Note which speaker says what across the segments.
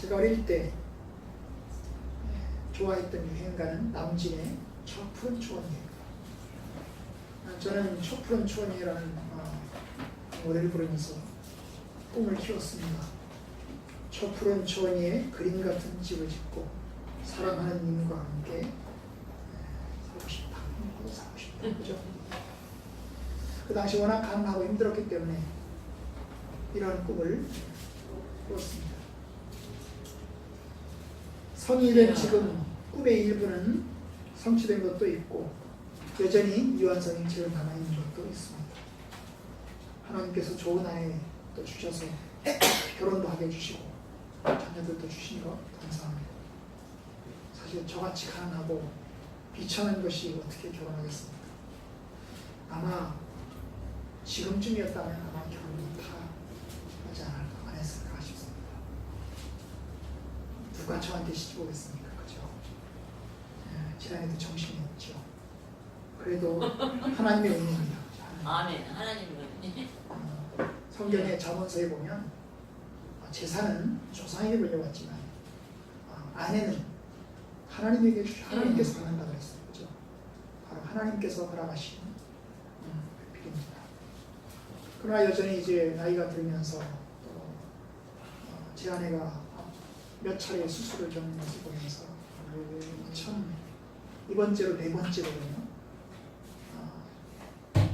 Speaker 1: 제가 어릴 때 좋아했던 유행가는 남진의 저 푸른 초원이에요. 아, 저는 저 푸른 초원이라는 어, 노래를 부르면서 꿈을 키웠습니다. 저 푸른 초원 위에 그림 같은 집을 짓고 사랑하는 님과 함께 에, 살고 싶다. 저도 살고 싶다. 그죠? 그 당시 워낙 가난하고 힘들었기 때문에 이러한 꿈을 꾸었습니다. 성인이 된 지금 꿈의 일부는 성취된 것도 있고 여전히 유한성인 채로 남아있는 것도 있습니다. 하나님께서 좋은 아이 또 주셔서 결혼도 하게 해주시고 자녀들도 주신 것 감사합니다. 사실 저같이 가난하고 비천한 것이 어떻게 결혼하겠습니까? 아마 지금쯤이었다면 아마 결혼을 다 하지 않을까 안 했을까 싶습니다. 누가 저한테 시집 오겠습니까? 그죠? 예, 지난해도 정신이 없죠. 그래도 하나님의 은혜입니다.
Speaker 2: 아멘. 하나님은
Speaker 1: 어, 성경의 자문서에 보면 어, 재산은 조상에게 물려왔지만 어, 아내는 하나님에게 주- 하나님께서 받는다 그랬어요. 그죠? 바로 하나님께서 허락하신 음, 필입니다. 그러나 여전히 이제 나이가 들면서 또 어, 제 아내가 몇 차례 수술을 겪는 것을 보면서 참 이번째로 네 번째로군요. 어, 어,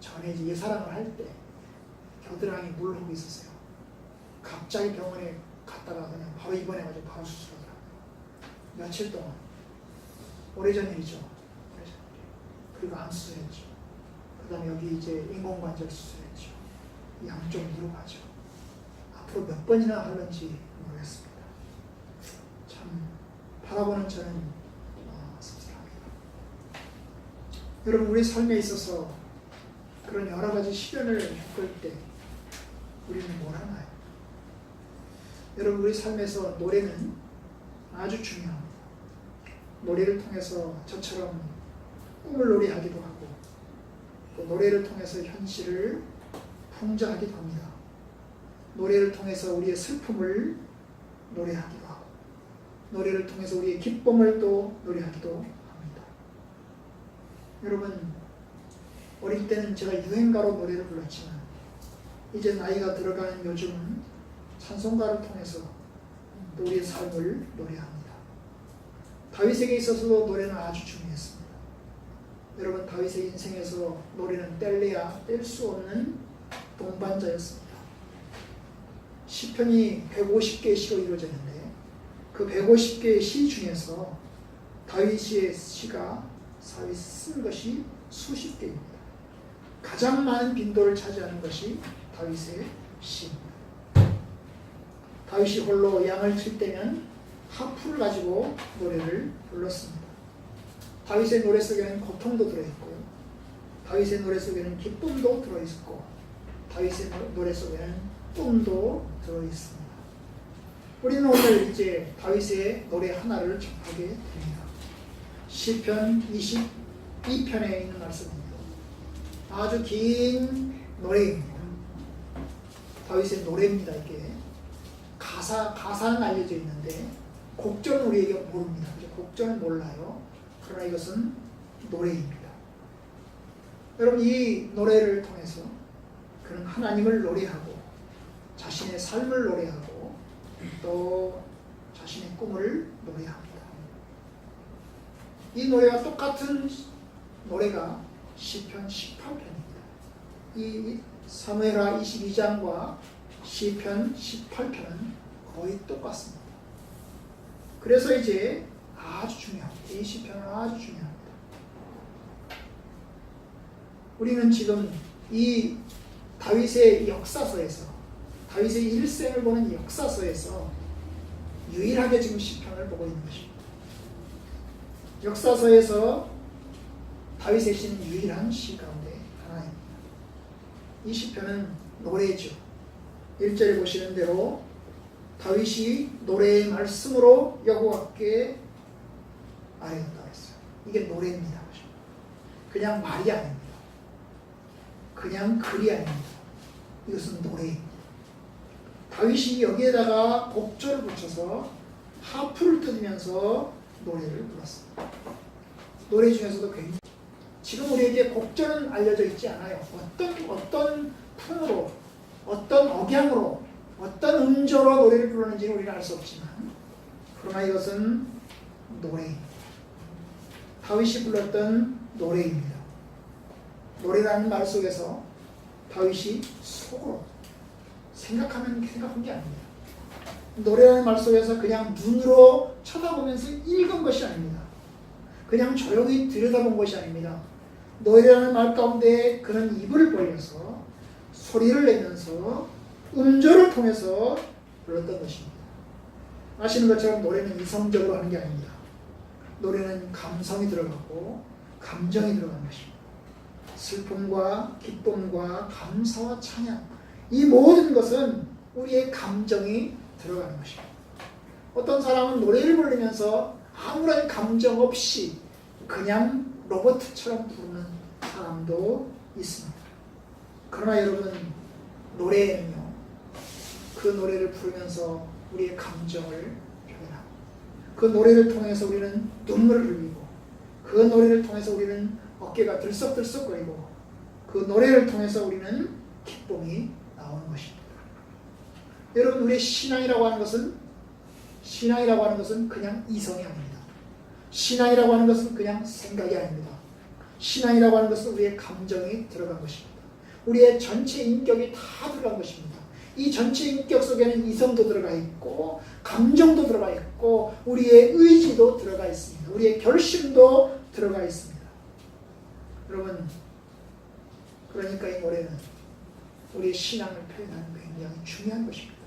Speaker 1: 전에 이제 예사랑을 할 때 겨드랑이 물 흐르고 있었어요. 갑자기 병원에 갔다가 그냥 바로 입원해가지고 바로 수술하더라고요. 며칠 동안 오래전 일이죠. 오래전 일. 그리고 암 수술했죠. 그 다음에 여기 이제 인공관절 수술했죠. 양쪽 무릎 하죠. 앞으로 몇 번이나 하는지 모르겠습니다. 참 바라보는 저는 어, 씁쓸합니다. 여러분 우리 삶에 있어서 그런 여러 가지 시련을 겪을 때 우리는 뭘 하나요? 여러분 우리 삶에서 노래는 아주 중요합니다. 노래를 통해서 저처럼 꿈을 노래하기도 하고 또 노래를 통해서 현실을 풍자하기도 합니다. 노래를 통해서 우리의 슬픔을 노래하기도 하고 노래를 통해서 우리의 기쁨을 또 노래하기도 합니다. 여러분 어릴 때는 제가 유행가로 노래를 불렀지만 이제 나이가 들어가는 요즘은 찬송가를 통해서 또 우리의 삶을 노래합니다. 다윗에게 있어서도 노래는 아주 중요했습니다. 여러분 다윗의 인생에서 노래는 뗄래야 뗄 수 없는 동반자였습니다. 시편이 150개의 시로 이루어졌는데 그 150개의 시 중에서 다윗의 시가 다윗 쓴 것이 수십 개입니다. 가장 많은 빈도를 차지하는 것이 다윗의 시입니다. 다윗이 홀로 양을 칠 때면 하프를 가지고 노래를 불렀습니다. 다윗의 노래 속에는 고통도 들어있고요. 다윗의 노래 속에는 기쁨도 들어있고 다윗의 노래 속에는 꿈도 들어있습니다. 우리는 오늘 이제 다윗의 노래 하나를 접하게 됩니다. 시편 22편에 있는 말씀입니다. 아주 긴 노래입니다. 다윗의 노래입니다. 이게 가사 가사는 알려져 있는데 곡절은 우리에게 모릅니다. 곡절은 몰라요. 그러나 이것은 노래입니다. 여러분 이 노래를 통해서 그는 하나님을 노래하고 자신의 삶을 노래하고 또 자신의 꿈을 노래합니다. 이 노래와 똑같은 노래가 시편 18편입니다. 이 사무엘하 22장과 시편 18편은 거의 똑같습니다. 그래서 이제 아주 중요합니다. 이 시편은 아주 중요합니다. 우리는 지금 이 다윗의 역사서에서 다윗의 일생을 보는 역사서에서 유일하게 지금 시편을 보고 있는 것입니다. 역사서에서 다윗의 시는 유일한 시 가운데 하나입니다. 이 시편은 노래죠. 1절에 보시는 대로 다윗이 노래의 말씀으로 여호와께 아뢰었다 했어요. 이게 노래입니다. 그냥 말이 아닙니다. 그냥 글이 아닙니다. 이것은 노래입니다. 다윗이 여기에다가 곡절을 붙여서 하프를 뜯으면서 노래를 불렀습니다. 노래 중에서도 굉장히 지금 우리에게 곡절은 알려져 있지 않아요. 어떤 어떤 풍으로 어떤 억양으로 어떤 음조로 노래를 부르는지는 우리는 알 수 없지만 그러나 이것은 노래입니다. 다윗이 불렀던 노래입니다. 노래라는 말 속에서 다윗이 속으로 생각하면 생각한 게 아닙니다. 노래라는 말 속에서 그냥 눈으로 쳐다보면서 읽은 것이 아닙니다. 그냥 조용히 들여다본 것이 아닙니다. 노래라는 말 가운데 그는 입을 벌려서 소리를 내면서 음조를 통해서 불렀던 것입니다. 아시는 것처럼 노래는 이성적으로 하는 게 아닙니다. 노래는 감성이 들어가고 감정이 들어가는 것입니다. 슬픔과 기쁨과 감사와 찬양 이 모든 것은 우리의 감정이 들어가는 것입니다. 어떤 사람은 노래를 부르면서 아무런 감정 없이 그냥 로봇처럼 부르는 사람도 있습니다. 그러나 여러분 노래는요 그 노래를 부르면서 우리의 감정을 표현하고 그 노래를 통해서 우리는 눈물을 흘리고 그 노래를 통해서 우리는 어깨가 들썩들썩거리고 그 노래를 통해서 우리는 기쁨이. 여러분 우리의 신앙이라고 하는 것은 신앙이라고 하는 것은 그냥 이성이 아닙니다. 신앙이라고 하는 것은 그냥 생각이 아닙니다. 신앙이라고 하는 것은 우리의 감정이 들어간 것입니다. 우리의 전체 인격이 다 들어간 것입니다. 이 전체 인격 속에는 이성도 들어가 있고 감정도 들어가 있고 우리의 의지도 들어가 있습니다. 우리의 결심도 들어가 있습니다. 여러분 그러니까 이 노래는 우리의 신앙을 표현하는 굉장히 중요한 것입니다.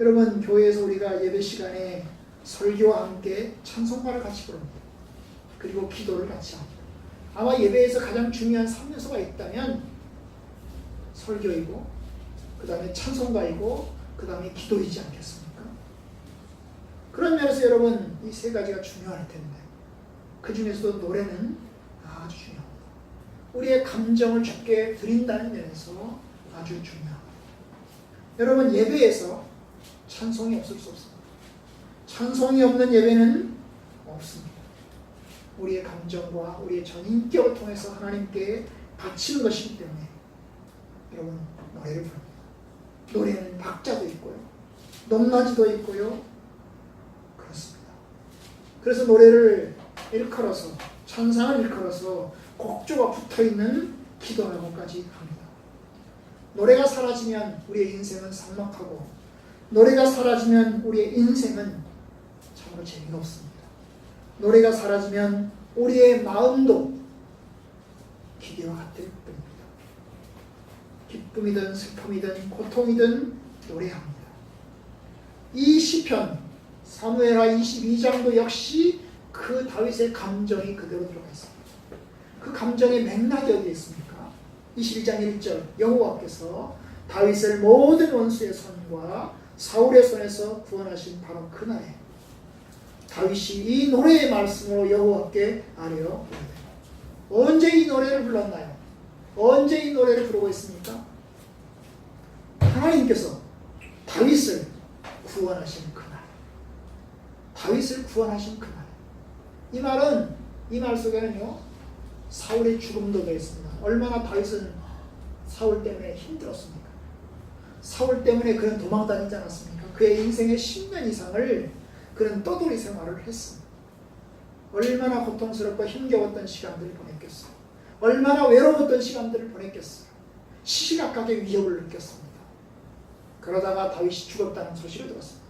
Speaker 1: 여러분 교회에서 우리가 예배 시간에 설교와 함께 찬송가를 같이 부릅니다. 그리고 기도를 같이 합니다. 아마 예배에서 가장 중요한 3요소가 있다면 설교이고 그 다음에 찬송가이고 그 다음에 기도이지 않겠습니까? 그런 면에서 여러분 이 세 가지가 중요할 텐데 그 중에서도 노래는 아주 중요합니다. 우리의 감정을 주께 드린다는 면에서 아주 중요합니다. 여러분 예배에서 찬송이 없을 수 없습니다. 찬송이 없는 예배는 없습니다. 우리의 감정과 우리의 전 인격을 통해서 하나님께 바치는 것이기 때문에 여러분 노래를 부릅니다. 노래는 박자도 있고요. 높낮이도 있고요. 그렇습니다. 그래서 노래를 일컬어서 찬상을 일컬어서 곡조가 붙어있는 기도라고까지 합니다. 노래가 사라지면 우리의 인생은 삭막하고 노래가 사라지면 우리의 인생은 참으로 재미가 없습니다. 노래가 사라지면 우리의 마음도 기계와 같을 뿐입니다. 기쁨이든 슬픔이든 고통이든 노래합니다. 이 시편 사무엘하 22장도 역시 그 다윗의 감정이 그대로 들어가 있습니다. 그 감정의 맥락이 어디에 있습니까? 21장 1절 여호와께서 다윗을 모든 원수의 손과 사울의 손에서 구원하신 바로 그날에 다윗이 이 노래의 말씀으로 여호와께 아뢰어 언제 이 노래를 불렀나요? 언제 이 노래를 부르고 있습니까? 하나님께서 다윗을 구원하신 그날. 다윗을 구원하신 그날. 이 말은 이 말 속에는요. 사울의 죽음도 되어 있습니다. 얼마나 다윗은 사울 때문에 힘들었습니까? 사울 때문에 그는 도망 다니지 않았습니까? 그의 인생의 10년 이상을 그는 떠돌이 생활을 했습니다. 얼마나 고통스럽고 힘겨웠던 시간들을 보냈겠어요. 얼마나 외로웠던 시간들을 보냈겠어요. 시시각각의 위협을 느꼈습니다. 그러다가 다윗이 죽었다는 소식을 들었습니다.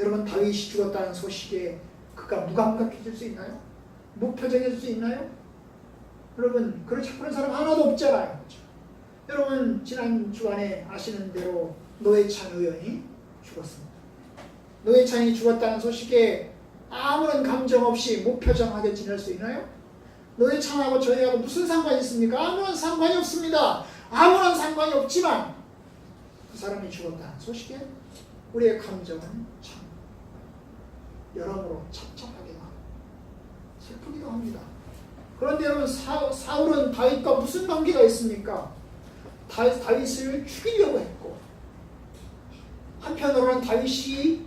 Speaker 1: 여러분 다윗이 죽었다는 소식에 그가 무감각해질 수 있나요? 무표정해질 수 있나요? 여러분 그렇지 그런 사람 하나도 없잖아요. 그렇죠? 여러분 지난 주간에 아시는 대로 노회찬 의원이 죽었습니다. 노회찬이 죽었다는 소식에 아무런 감정 없이 무표정하게 지낼 수 있나요? 노회찬하고 저희하고 무슨 상관이 있습니까? 아무런 상관이 없습니다. 아무런 상관이 없지만 그 사람이 죽었다는 소식에 우리의 감정은 참 여러모로 찹찹하게 하고 슬프기도 합니다. 그런데 여러분 사, 사울은 다윗과 무슨 관계가 있습니까? 다윗, 다윗을 죽이려고 했고 한편으로는 다윗이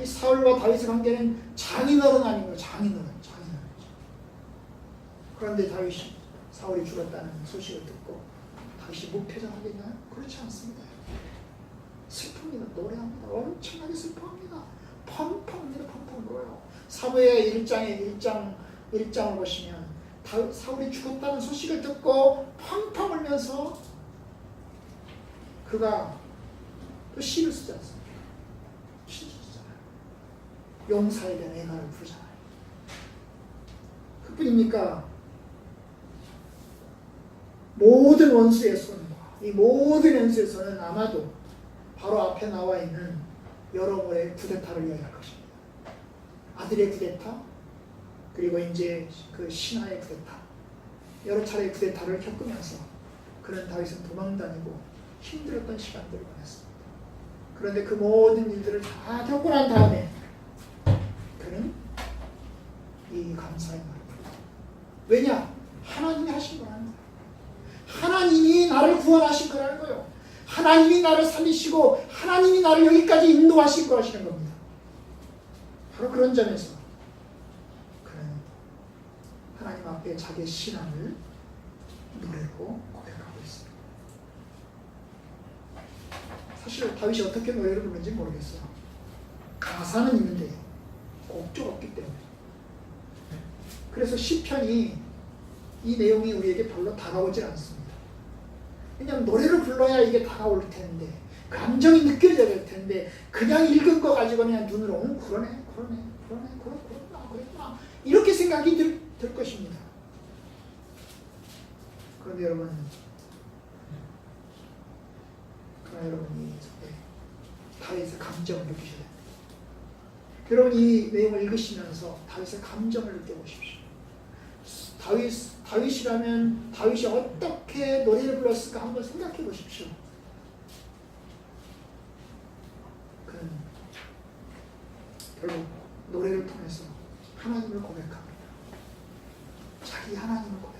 Speaker 1: 이 사울과 다윗의 관계는 장인어른 아닌가요? 장인어른, 장인어른. 그런데 다윗이 사울이 죽었다는 소식을 듣고 다윗이 무표정하겠나요? 그렇지 않습니다. 슬픕니다. 노래합니다. 엄청나게 슬퍼합니다. 펑펑 내려 펑펑 울어요. 사무엘 1장에 1장 1장을 보시면 다윗, 사울이 죽었다는 소식을 듣고 펑펑 울면서 그가 또 시를 쓰지 않습니까? 시를 쓰잖아요. 용사에 대한 애가를 부르잖아요. 그뿐입니까? 모든 원수의 손과 이 모든 원수의 손은 아마도 바로 앞에 나와 있는 여러분의 쿠데타를 이야기할 것입니다. 아들의 쿠데타, 그리고 이제 그 신하의 쿠데타, 여러 차례의 쿠데타를 겪으면서 그는 다윗은 도망다니고 힘들었던 시간들을 보냈습니다. 그런데 그 모든 일들을 다 겪고 난 다음에 그는 이 감사의 말을 불러. 왜냐? 하나님이 하신 거라는 거예요. 하나님이 나를 구원하신 거라는 거예요. 하나님이 나를 살리시고 하나님이 나를 여기까지 인도하실 거라시는 겁니다. 바로 그런 점에서 그는 하나님 앞에 자기의 신앙을 노래로 고백하고 있습니다. 사실 다윗이 어떻게 노래를 부르는지 모르겠어요. 가사는 있는데 곡조가 없기 때문에. 그래서 시편이 이 내용이 우리에게 별로 다가오질 않습니다. 왜냐하면 노래를 불러야 이게 다가올 텐데 감정이 느껴져야 될 텐데 그냥 읽은 거 가지고 그냥 눈으로 응 그러네 그러네 그러네 그렇 그렇구나 그랬구나 이렇게 생각이 들, 들 것입니다. 그런데 여러분 그러나 여러분이 네, 다윗의 감정을 느끼셔야 됩니다. 여러분 이 내용을 읽으시면서 다윗의 감정을 느껴보십시오. 다윗, 다윗이라면 다윗이 어떻게 노래를 불렀을까 한번 생각해 보십시오. 그는 결국 노래를 통해서 하나님을 고백합니다. 자기 하나님을 고백합니다.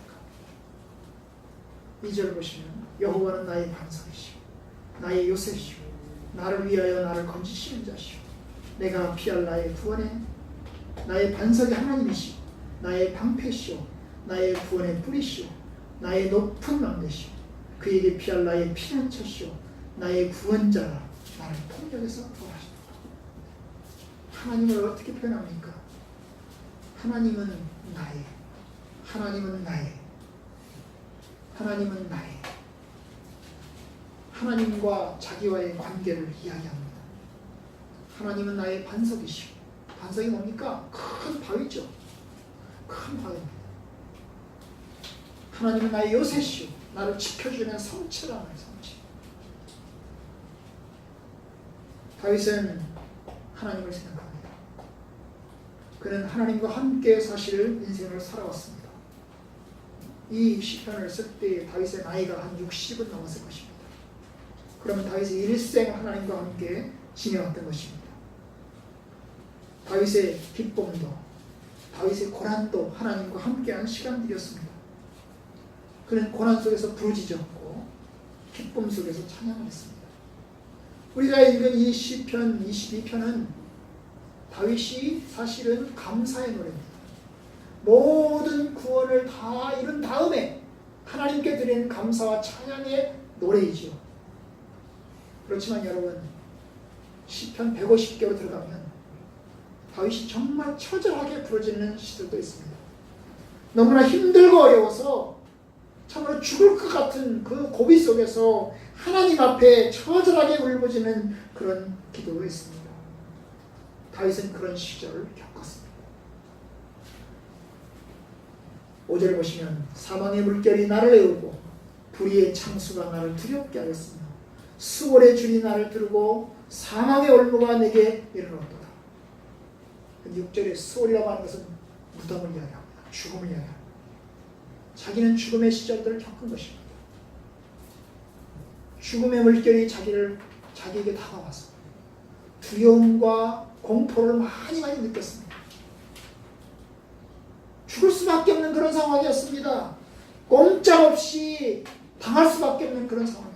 Speaker 1: 2절 보시면 여호와는 나의 반석이시오 나의 요새시오. 나를 위하여 나를 건지시는 자시오. 내가 피할 나의 구원에 나의 반석이 하나님이시오. 나의 방패시오. 나의 구원의 뿌리시오. 나의 높은 망대시오. 그에게 피할 나의 피난처시오. 나의 구원자라 나를 폭력에서 구원하신다. 하나님을 어떻게 표현합니까? 하나님은 나의 하나님은 나의 하나님은 나의 하나님과 자기와의 관계를 이야기합니다. 하나님은 나의 반석이시오. 반석이 뭡니까? 큰 바위죠. 큰 바위입니다. 하나님은 나의 요새시오. 나를 지켜주는 성체라는 성체. 다윗은 하나님을 생각합니다. 그는 하나님과 함께 사실 인생을 살아왔습니다. 이 시편을 쓸 때 다윗의 나이가 한 60은 넘었을 것입니다. 그러면 다윗의 일생 하나님과 함께 지내왔던 것입니다. 다윗의 기쁨도 다윗의 고난도 하나님과 함께한 시간들이었습니다. 그는 고난 속에서 부르짖었고 기쁨 속에서 찬양을 했습니다. 우리가 읽은 이 시편 22편은 다윗이 사실은 감사의 노래입니다. 모든 구원을 다 이룬 다음에 하나님께 드리는 감사와 찬양의 노래이지요. 그렇지만 여러분 시편 150개로 들어가면 다윗이 정말 처절하게 부르짖는 시들도 있습니다. 너무나 힘들고 어려워서 참으로 죽을 것 같은 그 고비 속에서 하나님 앞에 처절하게 울부짖는 그런 기도가 있습니다. 다윗은 그런 시절을 겪었습니다. 5절 보시면 사망의 물결이 나를 애우고 불의의 창수가 나를 두렵게 하였으며 수월의 줄이 나를 두르고 사망의 올무가 내게 이르렀도다. 6절에 수월이라고 하는 것은 무덤을 이야기합니다. 죽음을 이야기합니다. 자기는 죽음의 시절들을 겪은 것입니다. 죽음의 물결이 자기를 자기에게 다가와서 두려움과 공포를 많이 많이 느꼈습니다. 죽을 수밖에 없는 그런 상황이었습니다. 꼼짝없이 당할 수밖에 없는 그런 상황이었습니다.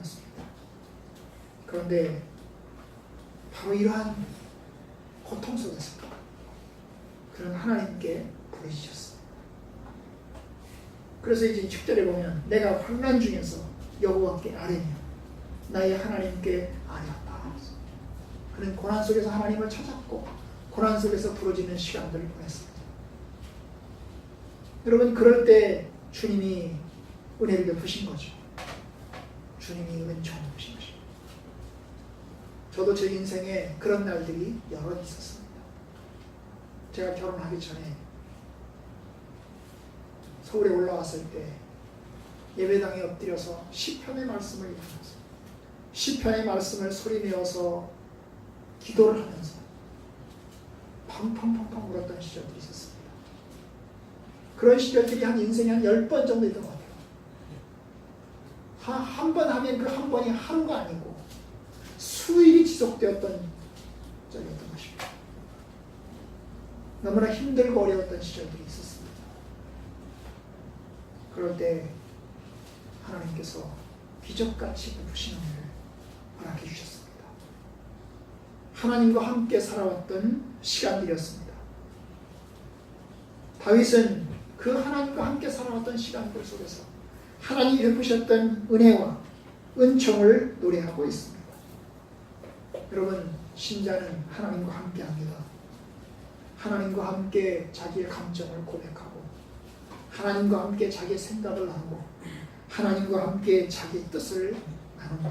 Speaker 1: 그런데 바로 이러한 고통 속에서 그런 하나님께 부르짖었어요. 그래서 이제 6절에 보면 내가 환난 중에서 여호와께 아뢰며 나의 하나님께 아뢰었다. 그는 고난 속에서 하나님을 찾았고 고난 속에서 부르짖는 시간들을 보냈습니다. 여러분 그럴 때 주님이 은혜를 베푸신 거죠. 주님이 베푸신 것입니다. 저도 제 인생에 그런 날들이 여러 있었습니다. 제가 결혼하기 전에 서울에 올라왔을 때 예배당에 엎드려서 시편의 말씀을 읽으면서 시편의 말씀을 소리내어서 기도를 하면서 팡팡팡팡 울었던 시절들이 있었습니다. 그런 시절들이 한 인생에 한열번 정도 있던 것 같아요. 한 번 하면 그 한 번이 하루가 아니고 수일이 지속되었던 적이었던 것입니다. 너무나 힘들고 어려웠던 시절들이 있었습니다. 그럴 때 하나님께서 기적같이 베푸시는 은혜를 허락해 주셨습니다. 하나님과 함께 살아왔던 시간들이었습니다. 다윗은 그 하나님과 함께 살아왔던 시간들 속에서 하나님이 베푸셨던 은혜와 은총을 노래하고 있습니다. 여러분 신자는 하나님과 함께합니다. 하나님과 함께 자기의 감정을 고백하고 하나님과 함께 자기의 생각을 나누고 하나님과 함께 자기 뜻을 나눕니다.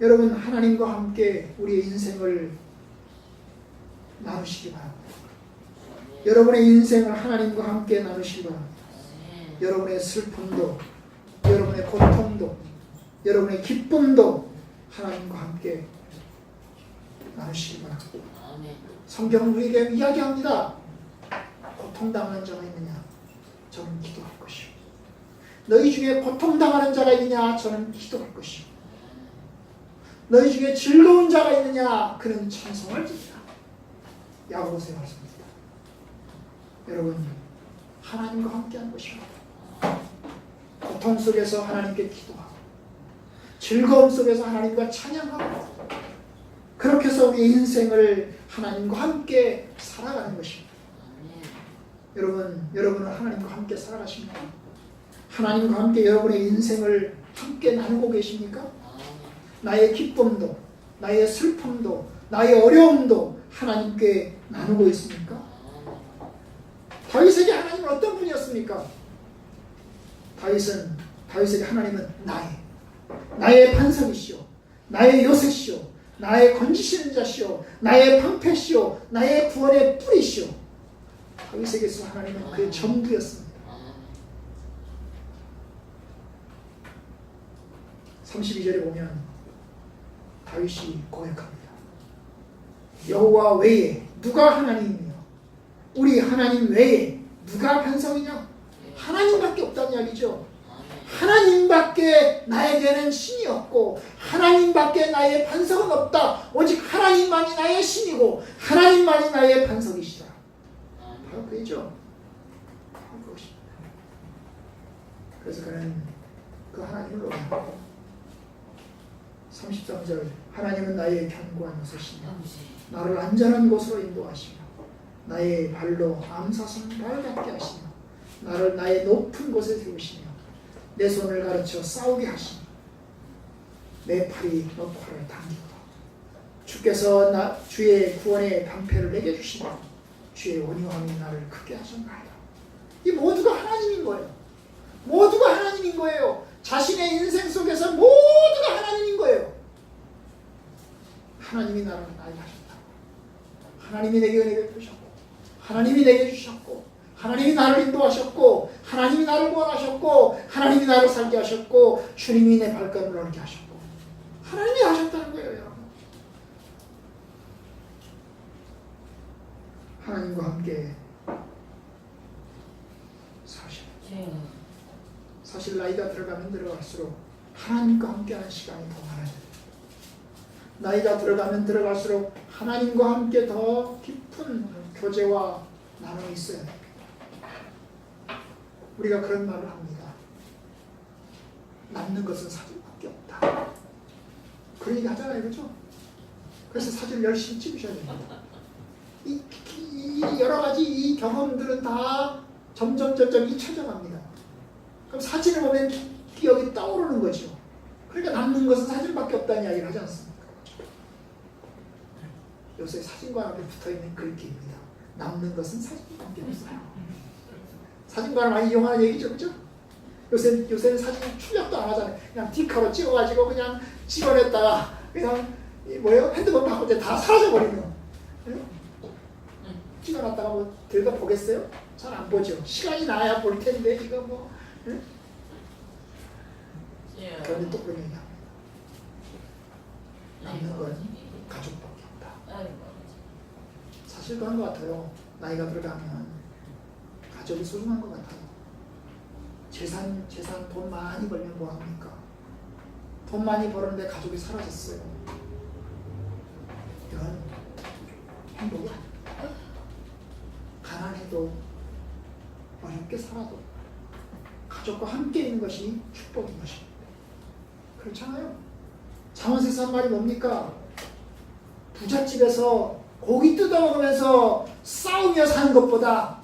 Speaker 1: 여러분 하나님과 함께 우리의 인생을 나누시기 바랍니다. 여러분의 인생을 하나님과 함께 나누시기 바랍니다. 여러분의 슬픔도 여러분의 고통도 여러분의 기쁨도 하나님과 함께 나누시기 바랍니다. 성경은 우리에게 이야기합니다. 고통당하는 자가 있느냐? 저는 기도할 것이요. 너희 중에 고통당하는 자가 있느냐? 저는 기도할 것이요. 너희 중에 즐거운 자가 있느냐? 그는 찬송을 드리라. 야고보서의 말씀입니다. 여러분, 하나님과 함께하는 것입니다. 고통 속에서 하나님께 기도하고 즐거움 속에서 하나님과 찬양하고 그렇게 해서 우리 인생을 하나님과 함께 살아가는 것입니다. 여러분, 여러분은 하나님과 함께 살아가십니까? 하나님과 함께 여러분의 인생을 함께 나누고 계십니까? 나의 기쁨도, 나의 슬픔도, 나의 어려움도 하나님께 나누고 있습니까? 다윗에게 하나님은 어떤 분이었습니까? 다윗은 다윗에게 하나님은 나의 나의 반석이시오, 나의 요새시오, 나의 건지시는 자시오, 나의 방패시오, 나의 구원의 뿌리시오. 다윗에게서 하나님은 그의 전부였습니다. 32절에 보면 다윗이 고백합니다. 여호와 외에 누가 하나님이며 우리 하나님 외에 누가 반성이냐? 하나님밖에 없다는 이야기죠. 하나님밖에 나에게는 신이 없고 하나님밖에 나의 반석은 없다. 오직 하나님만이 나의 신이고 하나님만이 나의 반석이시다. 바로 그죠. 그래서 그는 그 하나님을 노래하고 33절 하나님은 나의 견고한 요새시며 나를 안전한 곳으로 인도하시며 나의 발로 암사선 발 같게 하시며 나를 나의 높은 곳에 세우시며 내 손을 가르쳐 싸우게 하시니 내 팔이 너 팔을 당기고 주께서 나 주의 구원의 방패를 내게 주시며 주의 원유함이 나를 크게 하셨나이다. 이 모두가 하나님인 거예요. 모두가 하나님인 거예요. 자신의 인생 속에서 모두가 하나님인 거예요. 하나님이 나를 나게 하셨다. 하나님이 내게 은혜 베푸셨고 하나님이 내게 주셨고 하나님이 나를 인도하셨고 하나님이 나를 구원하셨고 하나님이 나를 살게 하셨고 주님이 내 발걸음을 얹게 하셨고. 하나님이 하셨다는 거예요 여러분. 하나님과 함께 사실 사실 나이가 들어가면 들어갈수록 하나님과 함께하는 시간이 더 많아요. 나이가 들어가면 들어갈수록 하나님과 함께 더 깊은 교제와 나눔이 있어야 됩니다 우리가 그런 말을 합니다. 남는 것은 사진밖에 없다. 그런 얘기 하잖아요, 그죠? 그래서 사진을 열심히 찍으셔야 됩니다. 이, 이 여러 가지 이 경험들은 다 점점 점점 잊혀져 갑니다. 그럼 사진을 보면 기억이 떠오르는 거죠. 그러니까 남는 것은 사진밖에 없다는 이야기를 하지 않습니까? 요새 사진관 앞에 붙어 있는 글귀입니다. 남는 것은 사진밖에 없어요. 사진관을 많이 이용하는 얘기죠, 그죠? 요새 요새는 사진 출력도 안 하잖아요. 그냥 디카로 찍어가지고 그냥 찍어냈다가 그냥 이 뭐예요? 핸드폰 바꿀 때다 사라져 버리는. 응? 찍어놨다가 뭐 들가 보겠어요? 잘 안 보죠. 시간이 나야 볼 텐데 이거 뭐. 응?
Speaker 2: 예.
Speaker 1: 그런데 또 그런 얘기 합니다. 남는 건 가족밖에 없다. 사실 그런 것 같아요. 나이가 들어가면 가족이 소중한 것 같아요. 재산, 재산 돈 많이 벌면 뭐 합니까? 돈 많이 벌었는데 가족이 사라졌어요. 이건 행복이 아닙니다. 가난해도 어렵게 살아도 가족과 함께 있는 것이 축복인 것입니다. 그렇잖아요. 장원세서 한 말이 뭡니까? 부잣집에서 고기 뜯어 먹으면서 싸우며 사는 것보다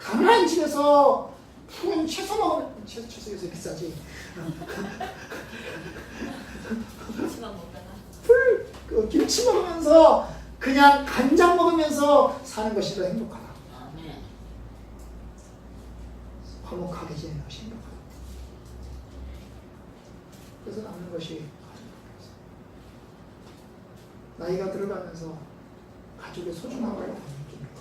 Speaker 1: 가난한 집에서 푸른 채소 먹으면 채소, 채소 요새 비싸지
Speaker 2: 김치만 먹다가.
Speaker 1: 풀 그, 김치 먹으면서 그냥 간장 먹으면서 사는 것이 더 행복하다
Speaker 2: 아멘.
Speaker 1: 화목하게 지내는 것이 행복하다 그래서 남는 것이 나이가 들어가면서 가족의 소중함을 더 느낍니다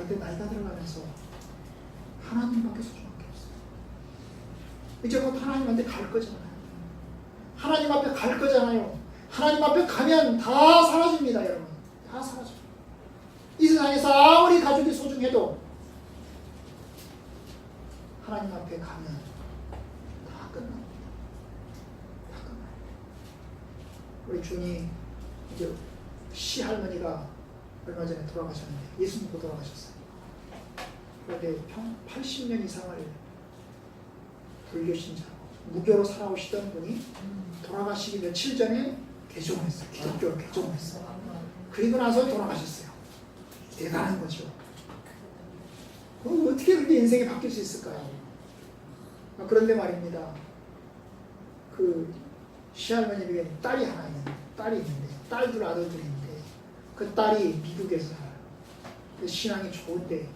Speaker 1: 그런데 나이가 들어가면서 하나님밖에 소중한 게 없어요. 이제 곧 하나님한테 갈 거잖아요. 하나님 앞에 갈 거잖아요. 하나님 앞에 가면 다 사라집니다, 여러분. 다 사라져요. 이 세상에서 아무리 가족이 소중해도 하나님 앞에 가면 다 끝납니다. 다 끝나요. 우리 주님 이제 시할머니가 얼마 전에 돌아가셨는데 예수 믿고 돌아가셨어요. 그런데 평 80년 이상을 불교 신자로 무교로 살아오시던 분이 돌아가시기 며칠 전에 개종을 했어요. 기독교로 개종을 했어요. 그리고 나서 돌아가셨어요. 대단한 거죠. 그럼 어떻게 그렇게 인생이 바뀔 수 있을까요? 아, 그런데 말입니다. 그 시할머니에게 딸이 하나 있는데 딸이 있는데 딸들 아들들이 그 딸이 미국에서 살아요. 그 신앙이 좋은데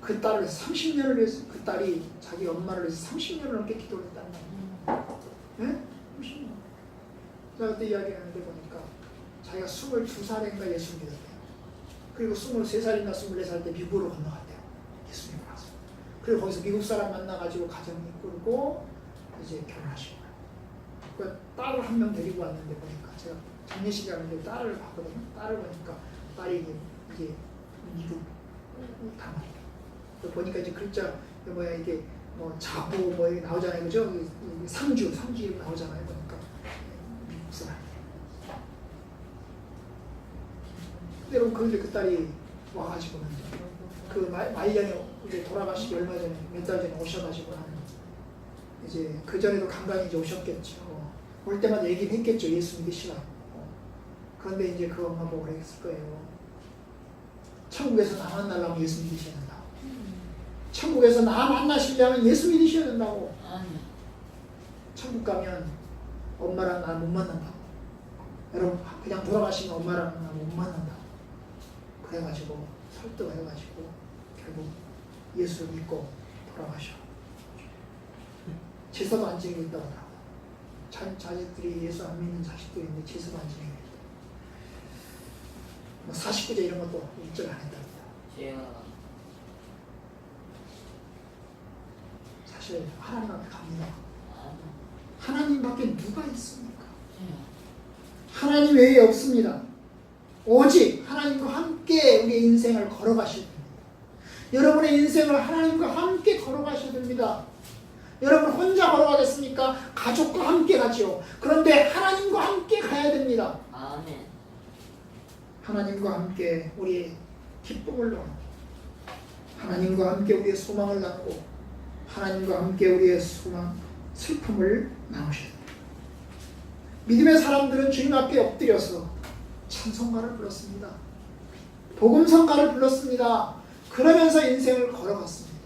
Speaker 1: 그 딸을 30년을 위해서 그 딸이 자기 엄마를 위해서 30년을 넘게 기도를 했다는 말이에요. 네? 30년. 제가 그때 이야기하는데 보니까 자기가 22살인가 예수 믿었대요. 그리고 23살인가 24살 때 미국으로 건너갔대요. 예수 믿고 나서. 그리고 거기서 미국 사람 만나가지고 가정을 꾸르고 이제 결혼하신 거예요. 그 딸을 한 명 데리고 왔는데 보니까 제가 장례식에 가는데 딸을 봤거든요. 딸을 보니까 딸이 이제, 이제 미국. 그 보니까 이제 글자 그 뭐야 이게 뭐 자보 뭐 이게 나오잖아요, 그죠? 상주 상주 나오잖아요, 보니까 미국 사람. 여러분 그런데 그 딸이 와가지고는 그 마- 마이장에 이제 돌아가시기 얼마 전에 몇 달 전에 오셔가지고 한 이제 그 전에도 간간히 이제 오셨겠죠. 올 때마다 얘기는 했겠죠. 예수 믿으시라고. 그런데 이제 그 엄마 보고 그랬을 거예요. 천국에서 나 만나려면 예수 믿으셔야 된다고. 천국에서 나 만나시려면 예수 믿으셔야 된다고. 천국 가면 엄마랑 나 못 만난다고. 여러분 그냥 돌아가시면 엄마랑 나 못 만난다고. 그래가지고 설득해가지고 결국 예수를 믿고 돌아가셔. 제사도 안 지내고 있다고. 자, 자식들이 예수 안 믿는 자식들이 있는데 지내고 있다. 뭐 49제 이런 것도 일절 안 했답니다.
Speaker 2: 제가
Speaker 1: 사실 하나님 앞에 갑니다.
Speaker 2: 아멘.
Speaker 1: 하나님밖에 누가 있습니까?
Speaker 2: 제가
Speaker 1: 하나님 외에 없습니다. 오직 하나님과 함께 우리의 인생을 걸어가셔야 됩니다. 여러분의 인생을 하나님과 함께 걸어가셔야 됩니다. 여러분 혼자 걸어가겠습니까? 가족과 함께 가죠. 그런데 하나님과 함께 가야 됩니다.
Speaker 2: 아멘.
Speaker 1: 하나님과 함께 우리의 기쁨을 나누고 하나님과 함께 우리의 소망을 나누고 하나님과 함께 우리의 소망 슬픔을 됩니다. 믿음의 사람들은 주님 앞에 엎드려서 찬송가를 불렀습니다. 복음성가를 불렀습니다. 그러면서 인생을 걸어갔습니다.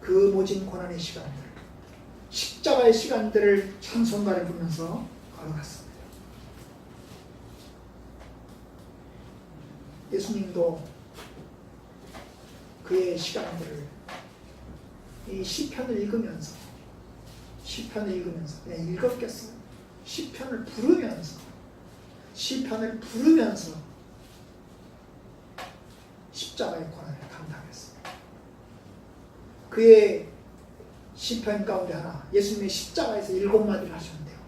Speaker 1: 그 모진 고난의 시간들, 십자가의 시간들을 찬송가를 부르면서 걸어갔습니다. 예수님도 그의 시간들을 이 시편을 읽으면서 시편을 읽으면서 그냥 읽었겠어요. 시편을 부르면서 시편을 부르면서 십자가의 고난을 감당했습니다. 그의 시편 가운데 하나 예수님의 십자가에서 일곱 마디를 하셨는데요.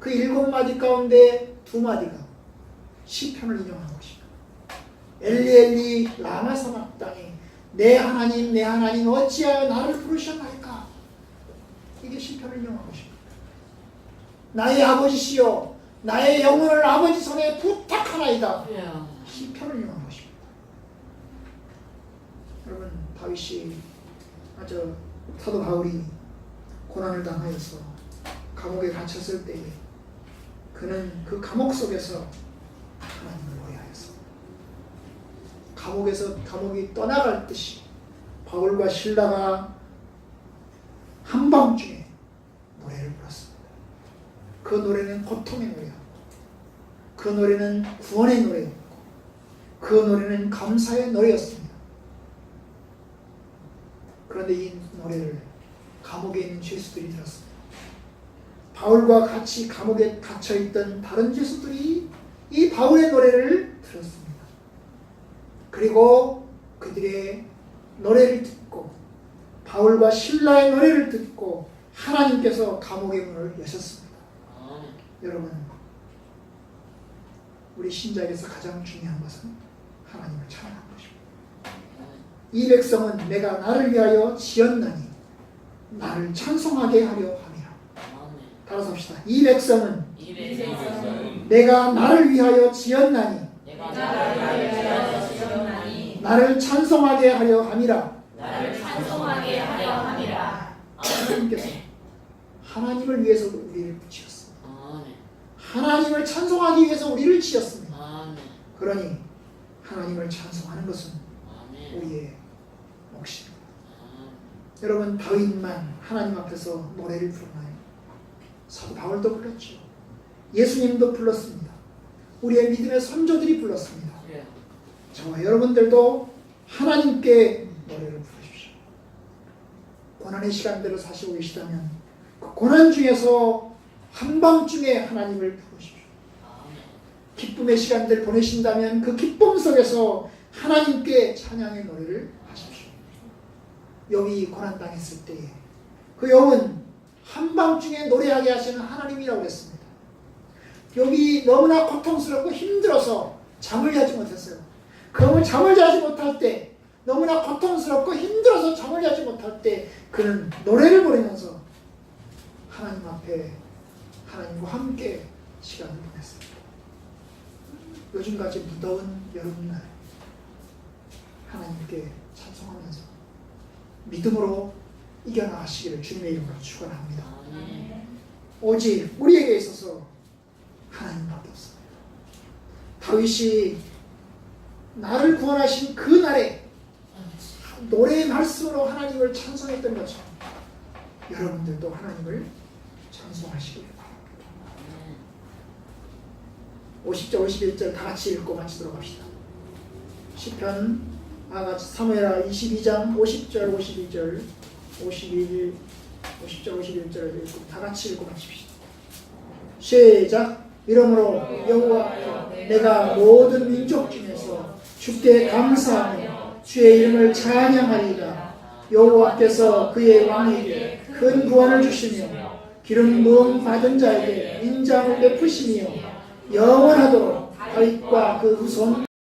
Speaker 1: 그 일곱 마디 가운데 두 마디가 시편을 인용한 것입니다. 엘리 엘리 라마 사막당이 내 하나님 내 하나님 어찌하여 나를 부르셨나이까 이게 시편을 인용한 것입니다. 나의 아버지시여 나의 영혼을 아버지 손에 부탁하나이다. 시편을 인용한 것입니다. 여러분 다윗이 아주 사도 바울이 고난을 당하여서 감옥에 갇혔을 때에 그는 그 감옥 속에서 하나님을. 감옥에서 감옥이 떠나갈 듯이 바울과 신라가 한밤중에 노래를 불렀습니다. 그 노래는 고통의 노래였고 그 노래는 구원의 노래였고 그 노래는 감사의 노래였습니다. 그런데 이 노래를 감옥에 있는 죄수들이 들었습니다. 바울과 같이 감옥에 갇혀 있던 다른 죄수들이 이 바울의 노래를 들었습니다. 그리고 그들의 노래를 듣고 바울과 신라의 노래를 듣고 하나님께서 감옥의 문을 여셨습니다. 여러분, 우리 신자에게서 가장 중요한 것은 하나님을 찬양하는 것입니다. 이 백성은 내가 나를 위하여 지었나니 나를 찬송하게 하려 함이라. 따라서 합시다. 이 백성은 내가 나를 위하여 지었나니 나를 찬송하게 하려 함이라. 하나님께서 하나님을 위해서 우리를 지었습니다. 하나님을 찬송하기 위해서 우리를 지었습니다. 그러니 하나님을 찬송하는 것은 우리의 몫입니다. 여러분 다윗만 하나님 앞에서 노래를 부르나요? 사도 바울도 불렀죠. 예수님도 불렀습니다. 우리의 믿음의 선조들이 불렀습니다. 저와 여러분들도 하나님께 노래를 부르십시오. 고난의 시간대로 사시고 계시다면 그 고난 중에서 한밤중에 하나님을 부르십시오. 기쁨의 시간들 보내신다면 그 기쁨 속에서 하나님께 찬양의 노래를 하십시오. 여기 고난 당했을 때에 그 영은 한밤중에 노래하게 하시는 하나님이라고 했습니다. 여기 너무나 고통스럽고 힘들어서 잠을 자지 못했어요. 그러면 잠을 자지 못할 때 너무나 고통스럽고 힘들어서 잠을 자지 못할 때 그는 노래를 부르면서 하나님 앞에 하나님과 함께 시간을 보냈습니다. 요즘같이 무더운 여름날 하나님께 찬송하면서 믿음으로 이겨나가시기를 주님의 이름으로 축원합니다. 오직 우리에게 있어서 하나님밖에 없습니다. 다윗이 나를 구원하신 그 날에 노래의 말씀으로 하나님을 찬송했던 것처럼 여러분들도 하나님을 찬송하시길 바랍니다. 50절 51절 다 같이 읽고 마치도록 합시다. 시편 아 사무엘하 22장 50절 52절 51 50절 51절을 읽고 다 같이 읽고 마칩시다. 시작 이러므로 여호와 내가 모든 민족 중에서 주께 감사하며 주의 이름을 찬양하리이다. 여호와께서 그의 왕에게 큰 구원을 주시며 기름 부음 받은 자에게 인장을 베푸시며 영원하도록 다윗과 그 후손